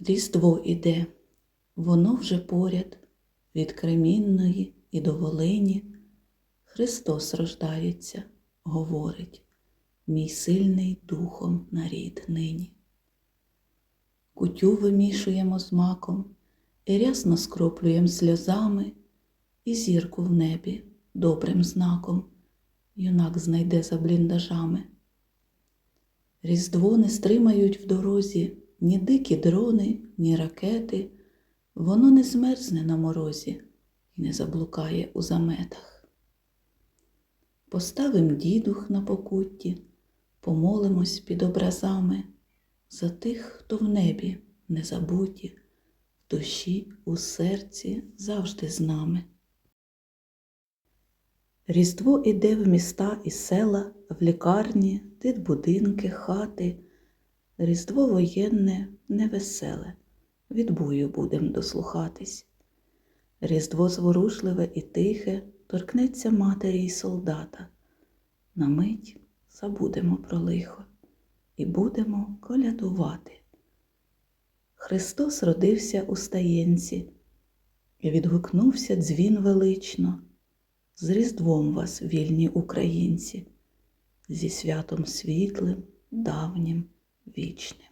Різдво іде, воно вже поряд, від Кремінної і до Волині. Христос рождається, говорить, мій сильний духом нарід нині. Кутю вимішуємо з маком, і рясно скроплюєм сльозами, і зірку в небі добрим знаком юнак знайде за бліндажами. Різдво не стримають в дорозі ні дикі дрони, ні ракети, воно не змерзне на морозі і не заблукає у заметах. Поставим дідух на покутті, помолимось під образами за тих, хто в небі не забуті, в душі, у серці завжди з нами. Різдво іде в міста і села, в лікарні, дитбудинки, хати. Різдво воєнне, невеселе, від бою будем дослухатись. Різдво зворушливе і тихе торкнеться матері й солдата. На мить забудемо про лихо і будемо колядувати. Христос родився у стаєнці, і відгукнувся дзвін велично. З Різдвом вас, вільні українці, зі святом світлим, давнім, вічним.